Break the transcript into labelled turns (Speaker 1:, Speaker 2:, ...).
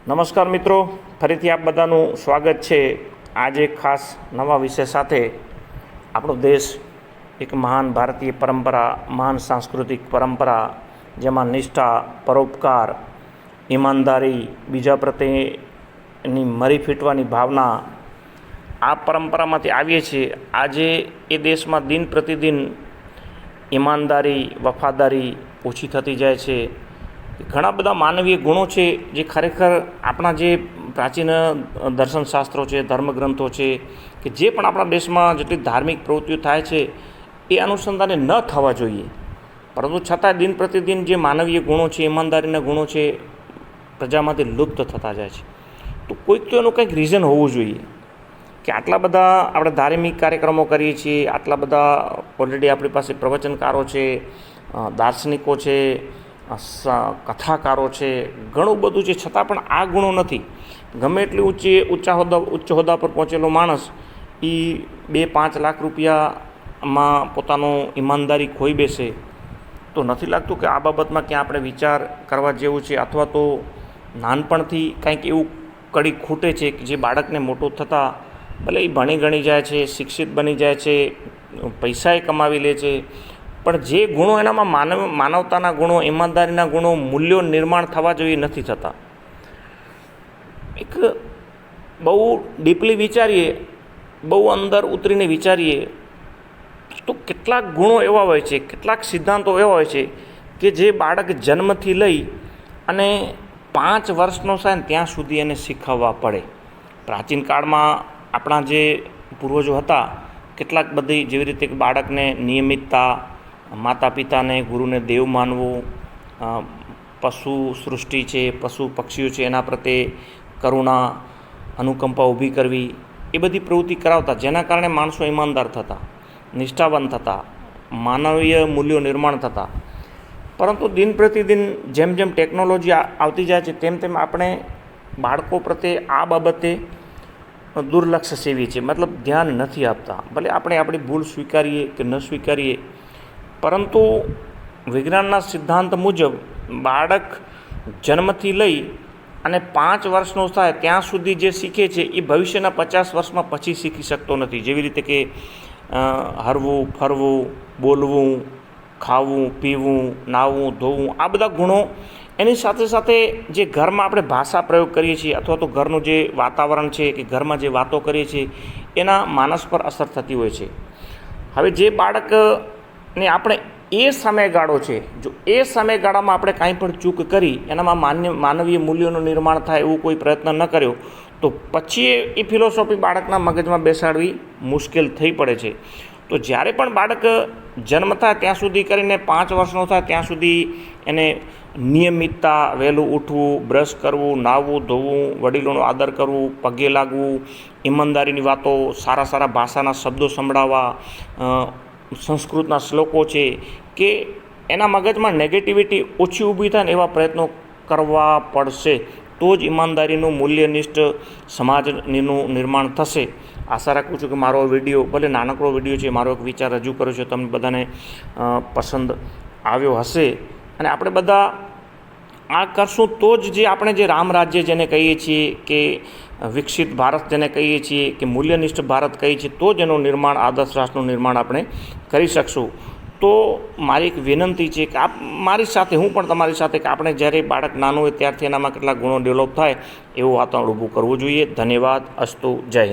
Speaker 1: નમસ્કાર મિત્રો, ફરીથી આપ બધાનું સ્વાગત છે આજે ખાસ નવા વિષય સાથે. આપણો દેશ એક મહાન ભારતીય પરંપરા, મહાન સાંસ્કૃતિક પરંપરા, જેમાં નિષ્ઠા, પરોપકાર, ઈમાનદારી, બીજા પ્રત્યેની મરી ફીટવાની ભાવના આ પરંપરામાંથી આવીએ છીએ. આજે એ દેશમાં દિન પ્રતિદિન ઈમાનદારી, વફાદારી ઓછી થતી જાય છે. ઘણા બધા માનવીય ગુણો છે જે ખરેખર આપણા જે પ્રાચીન દર્શનશાસ્ત્રો છે, ધર્મગ્રંથો છે કે જે પણ આપણા દેશમાં જેટલી ધાર્મિક પ્રવૃત્તિઓ થાય છે, એ અનુસંધાને ન થવા જોઈએ. પરંતુ છતાં દિન પ્રતિદિન જે માનવીય ગુણો છે, ઈમાનદારીના ગુણો છે, પ્રજામાંથી લુપ્ત થતા જાય છે. તો કોઈક તો એનું કંઈક રીઝન હોવું જોઈએ કે આટલા બધા આપણે ધાર્મિક કાર્યક્રમો કરીએ છીએ, આટલા બધા ઓલરેડી આપણી પાસે પ્રવચનકારો છે દાર્શનિકો છે કથાકારો છે, ઘણું બધું છે, છતાં પણ આ ગુણો નથી. ગમે એટલી ઊંચી, ઊંચા હોદ્દા, ઉચ્ચ હોદ્દા પર પહોંચેલો માણસ એ બે પાંચ લાખ રૂપિયામાં પોતાનો ઈમાનદારી ખોઈ બેસે, તો નથી લાગતું કે આ બાબતમાં ક્યાં આપણે વિચાર કરવા જેવું છે, અથવા તો નાનપણથી કંઈક એવું કડી ખૂટે છે કે જે બાળકને મોટું થતાં ભલે એ ભણી ગણી જાય છે, શિક્ષિત બની જાય છે પૈસાએ કમાવી લે છે પણ જે ગુણો એનામાં માનવ, માનવતાના ગુણો, ઈમાનદારીના ગુણો, મૂલ્યો નિર્માણ થવા જોઈએ નથી થતા. એક બહુ ડીપલી વિચારીએ, બહુ અંદર ઉતરીને વિચારીએ, તો કેટલાક ગુણો એવા હોય છે, કેટલાક સિદ્ધાંતો એવા હોય છે કે જે બાળક જન્મથી લઈ અને પાંચ વર્ષનો થાય ત્યાં સુધી એને શીખવવા પડે. પ્રાચીન કાળમાં આપણા જે પૂર્વજો હતા, કેટલાક બધી જેવી રીતે બાળકને નિયમિતતા માતા પિતાને ગુરુને દેવ માનવું પશુ સૃષ્ટિ છે, પશુ પક્ષીઓ છે, એના પ્રત્યે કરુણા, અનુકંપા ઊભી કરવી, એ બધી પ્રવૃત્તિ કરાવતા, જેના કારણે માણસો ઈમાનદાર થતા, નિષ્ઠાવાન થતા, માનવીય મૂલ્યો નિર્માણ થતા. પરંતુ દિન પ્રતિદિન જેમ જેમ ટેકનોલોજી આવતી જાય છે, તેમ તેમ આપણે બાળકો પ્રત્યે આ બાબતે દુર્લક્ષ સેવીએ છીએ મતલબ ધ્યાન નથી આપતા. ભલે આપણે આપણી ભૂલ સ્વીકારીએ કે ન સ્વીકારીએ પરંતુ વિજ્ઞાનના સિદ્ધાંત મુજબ બાળક જન્મથી લઈ અને પાંચ વર્ષનો થાય ત્યાં સુધી જે શીખે છે, એ ભવિષ્યના પચાસ વર્ષમાં પછી શીખી શકતો નથી. જેવી રીતે કે હરવું, ફરવું, બોલવું, ખાવું, પીવું, નાહવું, ધોવું, આ બધા ગુણો એની સાથે સાથે જે ઘરમાં આપણે ભાષા પ્રયોગ કરીએ છીએ અથવા તો ઘરનું જે વાતાવરણ છે કે ઘરમાં જે વાતો કરીએ છીએ, એના માનસ પર અસર થતી હોય છે. હવે જે બાળકને આપણે એ સમયગાળો છે, જો એ સમયગાળામાં આપણે કાંઈ પણ ચૂક કરી, એનામાં માન્ય, માનવીય મૂલ્યોનું નિર્માણ થાય એવું કોઈ પ્રયત્ન ન કર્યો, તો પછી એ ફિલોસોફી બાળકના મગજમાં બેસાડવી મુશ્કેલ થઈ પડે છે. તો જ્યારે પણ બાળક જન્મ થાય ત્યાં સુધી કરીને પાંચ વર્ષનો થાય ત્યાં સુધી એને નિયમિતતા, વહેલું ઉઠવું, બ્રશ કરવું, નાહવું, ધોવું, વડીલોનો આદર કરવું, પગે લાગવું, ઈમાનદારીની વાતો સારા સારા ભાષાના શબ્દો સંભળાવવા સંસ્કૃતના શ્લોકો છે કે એના મગજમાં નેગેટિવિટી ઓછી ઊભી થાય ને એવા પ્રયત્નો કરવા પડશે, તો જ ઈમાનદારીનું મૂલ્યનિષ્ઠ સમાજનું નિર્માણ થશે. આશા રાખું છું કે મારો વીડિયો, ભલે નાનકડો વીડિયો છે, મારો એક વિચાર રજૂ કર્યો છે, તમને બધાને પસંદ આવ્યો હશે. અને આપણે બધા આ કરશું તો જ જે આપણે જે રામ રાજ્ય જેને કહીએ છીએ કે વિકસિત ભારત જેને કહીએ છીએ કે મૂલ્યનિષ્ઠ ભારત કહીએ છીએ, તો જ એનું નિર્માણ, આદર્શ રાષ્ટ્રનું નિર્માણ આપણે કરી શકશું. તો મારી એક વિનંતી છે કે આપ મારી સાથે, હું પણ તમારી સાથે કે આપણે જ્યારે બાળક નાનું હોય ત્યારથી એનામાં કેટલાક ગુણો ડેવલપ થાય, એવું વાતાવરણ ઊભું કરવું જોઈએ. ધન્યવાદ. અસ્તુ. જય